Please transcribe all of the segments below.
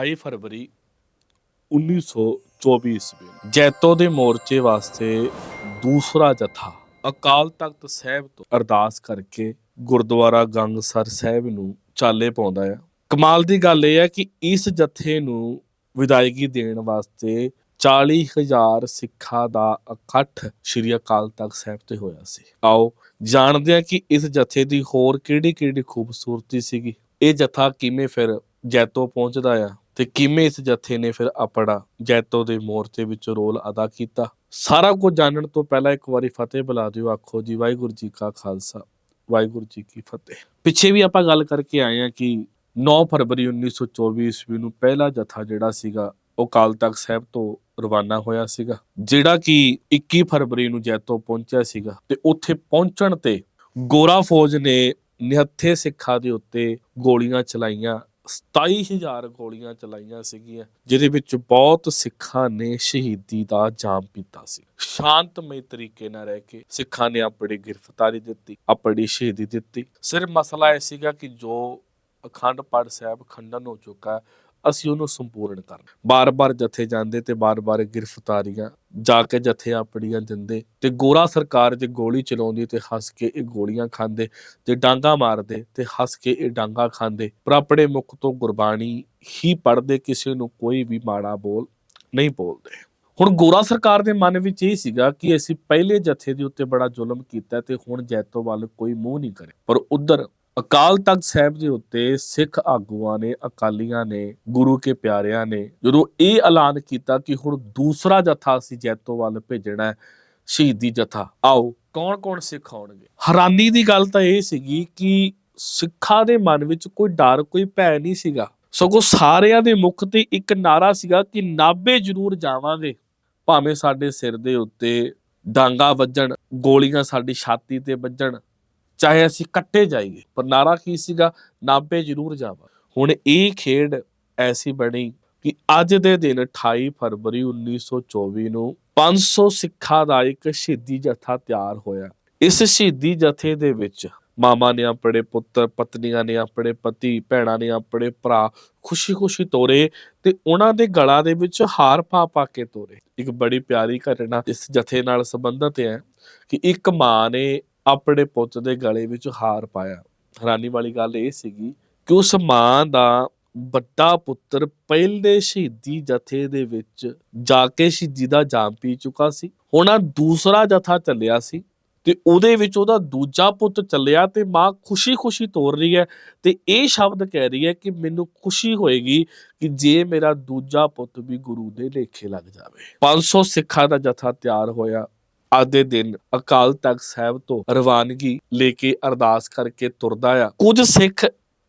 28 ਫਰਵਰੀ 1924 ਈਸਵੀ ਜੈਤੋ ਦੇ ਮੋਰਚੇ ਵਾਸਤੇ ਦੂਸਰਾ ਜਥਾ ਅਕਾਲ ਤਖਤ ਸਾਹਿਬ ਤੋਂ ਅਰਦਾਸ ਕਰਕੇ ਗੁਰਦੁਆਰਾ ਗੰਗਸਰ ਸਾਹਿਬ ਨੂੰ ਚਾਲੇ ਪਾਉਂਦਾ ਆ। ਕਮਾਲ ਦੀ ਗੱਲ ਇਹ ਹੈ ਕਿ ਇਸ ਜਥੇ ਨੂੰ ਵਿਦਾਇਗੀ ਦੇਣ ਵਾਸਤੇ 40000 ਸਿੱਖਾਂ ਦਾ ਇਕੱਠ ਸ਼੍ਰੀ ਅਕਾਲ ਤਖਤ ਸਾਹਿਬ ਤੇ ਹੋਇਆ ਸੀ। ਆਓ ਜਾਣਦੇ ਹਾਂ ਕਿ ਇਸ ਜਥੇ ਦੀ ਹੋਰ ਕਿਹੜੀ-ਕਿਹੜੀ ਖੂਬਸੂਰਤੀ ਸੀਗੀ। ਇਹ ਜਥਾ ਕਿਵੇਂ ਫਿਰ ਜੈਤੋ ਪਹੁੰਚਦਾ ਆ? ਤੇ ਕਿਵੇਂ ਇਸ ਜਥੇ ਨੇ ਫਿਰ ਆਪਣਾ ਜੈਤੋ ਦੇ ਮੋਰਚੇ ਵਿੱਚ ਰੋਲ ਅਦਾ ਕੀਤਾ? ਸਾਰਾ ਕੁਝ ਜਾਣਨ ਤੋਂ ਪਹਿਲਾਂ ਇੱਕ ਵਾਰੀ ਫਤਿਹ ਬੁਲਾ ਦਿਓ, ਆਖੋ ਜੀ, ਵਾਹਿਗੁਰੂ ਜੀ ਕਾ ਖਾਲਸਾ, ਵਾਹਿਗੁਰੂ ਜੀ ਕੀ ਫਤਿਹ। ਪਿੱਛੇ ਵੀ ਆਪਾਂ ਗੱਲ ਕਰਕੇ ਆਏ ਆ ਕਿ 9 ਫਰਵਰੀ 1924 ਈਸਵੀ ਨੂੰ ਪਹਿਲਾ ਜਥਾ ਜਿਹੜਾ ਸੀਗਾ, ਉਹ ਕਾਲ ਤਖਤ ਸਾਹਿਬ ਤੋਂ ਰਵਾਨਾ ਹੋਇਆ ਸੀਗਾ, ਜਿਹੜਾ ਕਿ 21 ਫਰਵਰੀ ਨੂੰ ਜੈਤੋ ਪਹੁੰਚਿਆ ਸੀਗਾ ਤੇ ਉੱਥੇ ਪਹੁੰਚਣ ਤੇ ਗੋਰਾ ਫੌਜ ਨੇ ਨਿਹੱਥੇ ਸਿੱਖਾਂ ਦੇ ਉੱਤੇ ਗੋਲੀਆਂ ਚਲਾਈਆਂ 27000 ਗੋਲੀਆਂ ਚਲਾਈਆਂ ਸੀਗੀਆਂ, ਜਿਹਦੇ ਵਿੱਚ ਬਹੁਤ ਸਿੱਖਾਂ ਨੇ ਸ਼ਹੀਦੀ ਦਾ ਜਾਮ ਪੀਤਾ ਸੀ। ਸ਼ਾਂਤਮਈ ਤਰੀਕੇ ਨਾਲ ਰਹਿ ਕੇ ਸਿੱਖਾਂ ਨੇ ਆਪਣੀ ਗ੍ਰਿਫਤਾਰੀ ਦਿੱਤੀ, ਆਪਣੀ ਸ਼ਹੀਦੀ ਦਿੱਤੀ। ਸਿਰਫ ਮਸਲਾ ਇਹ ਸੀਗਾ ਕਿ ਜੋ ਅਖੰਡ ਪਾਠ ਸਾਹਿਬ ਖੰਡਨ ਹੋ ਚੁੱਕਾ ਅਸੀਂ ਉਹਨੂੰ ਸੰਪੂਰਨ ਕਰਨਾ। ਬਾਰ-ਬਾਰ ਜਥੇ ਜਾਂਦੇ ਤੇ ਬਾਰ-ਬਾਰ ਗ੍ਰਿਫਤਾਰੀਆਂ, ਜਾ ਕੇ ਜਥੇ ਆਪਣੀਆਂ ਦਿੰਦੇ ਤੇ ਗੋਰਾ ਸਰਕਾਰ ਜੇ ਗੋਲੀ ਚਲਾਉਂਦੀ ਤੇ ਹੱਸ ਕੇ ਇਹ ਗੋਲੀਆਂ ਖਾਂਦੇ ਤੇ ਡਾਂਗਾ ਮਾਰਦੇ ਤੇ ਹੱਸ ਕੇ ਇਹ ਡਾਂਗਾ ਖਾਂਦੇ, ਪਰ ਆਪਣੇ ਮੁਖ ਤੋਂ ਗੁਰਬਾਣੀ ਹੀ ਪੜਦੇ ਕਿਸੇ ਨੂੰ ਕੋਈ ਵੀ ਮਾੜਾ ਬੋਲ ਨਹੀਂ ਬੋਲਦੇ। ਹੁਣ ਗੋਰਾ ਸਰਕਾਰ ਦੇ ਮਨ ਵਿੱਚ ਇਹ ਸੀਗਾ ਕਿ ਅਸੀਂ ਪਹਿਲੇ ਜਥੇ ਦੇ ਉੱਤੇ ਬੜਾ ਜ਼ੁਲਮ ਕੀਤਾ ਤੇ ਹੁਣ ਜੈਤੋ ਵੱਲ ਕੋਈ ਮੂੰਹ ਨਹੀਂ ਕਰੇ, ਪਰ ਉਧਰ ਅਕਾਲ ਤਖਤ ਸਾਹਿਬ ਦੇ ਉੱਤੇ ਸਿੱਖ ਆਗੂਆਂ ਨੇ, ਅਕਾਲੀਆਂ ਨੇ, ਗੁਰੂ ਕੇ ਪਿਆਰਿਆਂ ਨੇ ਜਦੋਂ ਇਹ ਐਲਾਨ ਕੀਤਾ ਕਿ ਹੁਣ ਦੂਸਰਾ ਜਥਾ ਅਸੀਂ ਜੈਤੋ ਵੱਲ ਭੇਜਣਾ ਹੈ, ਸ਼ਹੀਦੀ ਜਥਾ, ਆਓ ਕੌਣ-ਕੌਣ ਸਿੱਖ ਆਉਣਗੇ? ਹੈਰਾਨੀ ਦੀ ਗੱਲ ਤਾਂ ਇਹ ਸੀਗੀ ਕਿ ਸਿੱਖਾਂ ਦੇ ਮਨ ਵਿੱਚ ਕੋਈ ਡਰ, ਕੋਈ ਭੈ ਨਹੀਂ ਸੀਗਾ। ਸਗੋਂ ਸਾਰਿਆਂ ਦੇ ਮੁਖ ਤੇ ਇੱਕ ਨਾਰਾ ਸੀਗਾ ਕਿ ਨਾਬੇ ਜ਼ਰੂਰ ਜਾਵਾਂਗੇ। ਭਾਵੇਂ ਸਾਡੇ ਸਿਰ ਦੇ ਉੱਤੇ ਡਾਂਗਾ ਵੱਜਣ, ਗੋਲੀਆਂ ਸਾਡੀ ਛਾਤੀ ਤੇ ਵੱਜਣ ਚਾਹੇ ਅਸੀਂ ਕੱਟੇ ਜਾਈਏ, ਪਰ ਨਾਰਾ ਕੀ ਸੀਗਾ? ਨਾਭੇ ਜ਼ਰੂਰ ਜਾਵਾ। ਹੁਣ ਇਹ ਖੇਡ ਐਸੀ ਬਣੀ ਕਿ ਅੱਜ ਦੇ ਦਿਨ 28 ਫਰਵਰੀ 1924 ਨੂੰ 500 ਸਿੱਖਾਂ ਦਾ ਇੱਕ ਸ਼ਹੀਦੀ ਜਥਾ ਤਿਆਰ ਹੋਇਆ। ਇਸ ਸ਼ਹੀਦੀ ਜਥੇ ਦੇ ਵਿੱਚ ਮਾਮਾ ਨੇ ਆਪਣੇ ਪੁੱਤਰ, ਪਤਨੀਆਂ ਨੇ ਆਪਣੇ ਪਤੀ, ਭੈਣਾਂ ਨੇ ਆਪਣੇ ਭਰਾ ਖੁਸ਼ੀ-ਖੁਸ਼ੀ ਤੋਰੇ ਤੇ ਉਹਨਾਂ ਦੇ ਗਲਾਂ ਦੇ ਵਿੱਚ ਹਾਰ ਪਾ ਪਾ ਕੇ ਤੋਰੇ। ਇੱਕ ਬੜੀ ਪਿਆਰੀ ਘਟਨਾ ਇਸ ਜਥੇ ਨਾਲ ਸੰਬੰਧਿਤ ਹੈ ਕਿ ਇੱਕ ਮਾਂ ਨੇ ਆਪਣੇ ਪੁੱਤ ਦੇ ਗਲੇ ਵਿੱਚ ਹਾਰ ਪਾਇਆ। ਹੈਰਾਨੀ ਵਾਲੀ ਗੱਲ ਇਹ ਸੀਗੀ ਕਿ ਉਸ ਮਾਂ ਦਾ ਵੱਡਾ ਪੁੱਤਰ ਪਹਿਲੇ ਸ਼ਹੀਦੀ ਜਥੇ ਦੇ ਵਿੱਚ ਜਾ ਕੇ ਸ਼ਹੀਦੀ ਦਾ ਜਾਮ ਪੀ ਚੁੱਕਾ ਸੀ। ਹੁਣ ਆ ਦੂਸਰਾ ਜਥਾ ਚੱਲਿਆ ਸੀ ਤੇ ਉਹਦੇ ਵਿੱਚ ਉਹਦਾ ਦੂਜਾ ਪੁੱਤ ਚੱਲਿਆ ਤੇ ਮਾਂ ਖੁਸ਼ੀ-ਖੁਸ਼ੀ ਤੋਰ ਰਹੀ ਹੈ ਤੇ ਇਹ ਸ਼ਬਦ ਕਹਿ ਰਹੀ ਹੈ ਕਿ ਮੈਨੂੰ ਖੁਸ਼ੀ ਹੋਏਗੀ ਕਿ ਜੇ ਮੇਰਾ ਦੂਜਾ ਪੁੱਤ ਵੀ ਗੁਰੂ ਦੇ ਲੇਖੇ ਲੱਗ ਜਾਵੇ। 500 ਸਿੱਖਾਂ ਦਾ ਜਥਾ ਤਿਆਰ ਹੋਇਆ। ਅੱਜ ਦੇ ਦਿਨ ਅਕਾਲ ਤਖਤ ਸਾਹਿਬ ਤੋਂ ਰਵਾਨਗੀ ਲੈ ਕੇ ਅਰਦਾਸ ਕਰਕੇ ਤੁਰਦਾ ਆ। ਕੁਝ ਸਿੱਖ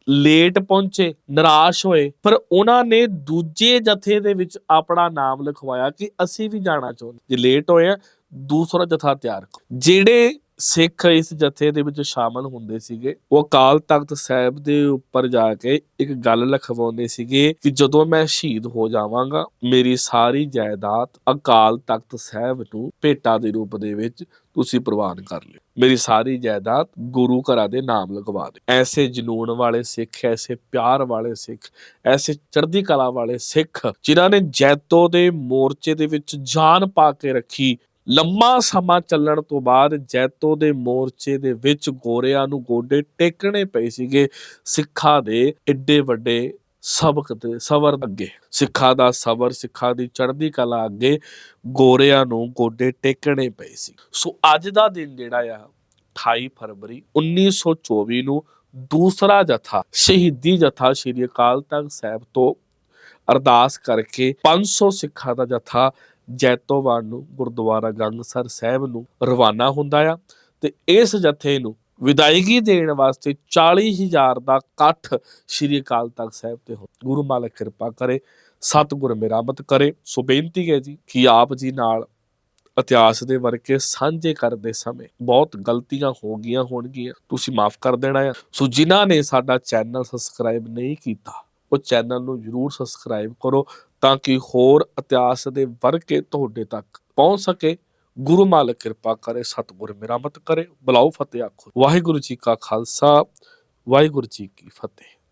ਲੇਟ ਪਹੁੰਚੇ, ਨਿਰਾਸ਼ ਹੋਏ, ਪਰ ਉਹਨਾਂ ਨੇ ਦੂਜੇ ਜਥੇ ਦੇ ਵਿੱਚ ਆਪਣਾ ਨਾਮ ਲਿਖਵਾਇਆ ਕਿ ਅਸੀਂ ਵੀ ਜਾਣਾ ਚਾਹੁੰਦੇ ਜੇ ਲੇਟ ਹੋਏ ਆ, ਦੂਸਰਾ ਜਥਾ ਤਿਆਰ ਜਿਹੜੇ ਸਿੱਖ ਇਸ ਜਥੇ ਦੇ ਵਿੱਚ ਸ਼ਾਮਲ ਹੁੰਦੇ ਸੀਗੇ। ਉਹ ਅਕਾਲ ਤਖਤ ਸਾਹਿਬ ਦੇ ਉੱਪਰ ਜਾ ਕੇ ਇੱਕ ਗੱਲ ਲਿਖਵਾਉਂਦੇ ਸੀਗੇ ਕਿ ਜਦੋਂ ਮੈਂ ਸ਼ਹੀਦ ਹੋ ਜਾਵਾਂਗਾ, ਮੇਰੀ ਸਾਰੀ ਜਾਇਦਾਦ ਅਕਾਲ ਤਖਤ ਸਾਹਿਬ ਨੂੰ ਭੇਟਾ ਦੇ ਰੂਪ ਦੇ ਵਿੱਚ ਤੁਸੀਂ ਪ੍ਰਵਾਨ ਕਰ ਲਿਓ। ਮੇਰੀ ਸਾਰੀ ਜਾਇਦਾਦ ਗੁਰੂ ਘਰਾਂ ਦੇ ਨਾਮ ਲਗਵਾ ਦੇ ਐਸੇ ਜਨੂਨ ਵਾਲੇ ਸਿੱਖ, ਐਸੇ ਪਿਆਰ ਵਾਲੇ ਸਿੱਖ, ਐਸੇ ਚੜ੍ਹਦੀ ਕਲਾ ਵਾਲੇ ਸਿੱਖ, ਜਿਨ੍ਹਾਂ ਨੇ ਜੈਤੋ ਦੇ ਮੋਰਚੇ ਦੇ ਵਿੱਚ ਜਾਨ ਪਾ ਕੇ ਰੱਖੀ ਲੰਮਾ ਸਮਾਂ ਚੱਲਣ ਤੋਂ ਬਾਅਦ ਜੈਤੋ ਦੇ ਮੋਰਚੇ ਦੇ ਵਿੱਚ ਗੋਰਿਆਂ ਨੂੰ ਗੋਡੇ ਟੇਕਣੇ ਪਏ ਸੀਗੇ ਸਿੱਖਾਂ ਦੇ ਏਡੇ ਵੱਡੇ ਸਬਕ ਤੇ ਸਬਰ ਅੱਗੇ। ਸਿੱਖਾਂ ਦਾ ਸਬਰ, ਸਿੱਖਾਂ ਦੀ ਚੜ੍ਹਦੀ ਕਲਾ ਅੱਗੇ ਗੋਰਿਆਂ ਨੂੰ ਗੋਡੇ ਟੇਕਣੇ ਪਏ ਸੀ। ਸੋ ਅੱਜ ਦਾ ਦਿਨ ਜਿਹੜਾ ਆ 28 ਫਰਵਰੀ 1924 ਨੂੰ ਦੂਸਰਾ ਜਥਾ, ਸ਼ਹੀਦੀ ਜਥਾ ਸ਼੍ਰੀ ਅਕਾਲ ਤਖਤ ਸਾਹਿਬ ਤੋਂ ਅਰਦਾਸ ਕਰਕੇ 500 ਸਿੱਖਾਂ ਦਾ ਜਥਾ ਜੈਤੋਵਾਨ ਨੂੰ, ਗੁਰਦੁਆਰਾ ਗੰਗਸਰ ਸਾਹਿਬ ਨੂੰ ਰਵਾਨਾ ਹੁੰਦਾ ਆ ਤੇ ਇਸ ਜਥੇ ਨੂੰ ਵਿਦਾਇਗੀ ਦੇਣ ਵਾਸਤੇ 40000 ਦਾ ਇਕੱਠ ਸ਼੍ਰੀ ਅਕਾਲ ਤਖਤ ਸਾਹਿਬ ਤੇ ਹੋ ਗੁਰੂ ਮਾਲਕ ਕਿਰਪਾ ਕਰੇ, ਸਤਿਗੁਰ ਮਿਹਰਬਾਨ ਕਰੇ। ਸੋ ਬੇਨਤੀ ਹੈ ਜੀ ਕਿ ਆਪ ਜੀ ਨਾਲ ਇਤਿਹਾਸ ਦੇ ਵਰਕੇ ਸਾਂਝੇ ਕਰਦੇ ਸਮੇਂ ਬਹੁਤ ਗਲਤੀਆਂ ਹੋ ਗਈਆਂ ਹੋਣਗੀਆਂ। ਤੁਸੀਂ ਮਾਫ ਕਰ ਦੇਣਾ ਆ। ਸੋ ਜਿਨ੍ਹਾਂ ਨੇ ਸਾਡਾ ਚੈਨਲ ਸਬਸਕ੍ਰਾਈਬ ਨਹੀਂ ਕੀਤਾ ਉਹ ਚੈਨਲ ਨੂੰ ਜਰੂਰ ਸਬਸਕ੍ਰਾਈਬ ਕਰੋ ਤਾਂ ਕਿ ਹੋਰ ਇਤਿਹਾਸ ਦੇ ਵਰਕੇ ਤੁਹਾਡੇ ਤੱਕ ਪਹੁੰਚ ਸਕੇ। ਗੁਰੂ ਮਾਲਕ ਕਿਰਪਾ ਕਰੇ, ਸਤਿਗੁਰ ਮਿਹਰਮਤ ਕਰੇ। ਬੁਲਾਓ ਫਤਿਹ ਆਖੋ। ਵਾਹਿਗੁਰੂ ਜੀ ਕਾ ਖਾਲਸਾ, ਵਾਹਿਗੁਰੂ ਜੀ ਕੀ ਫਤਿਹ।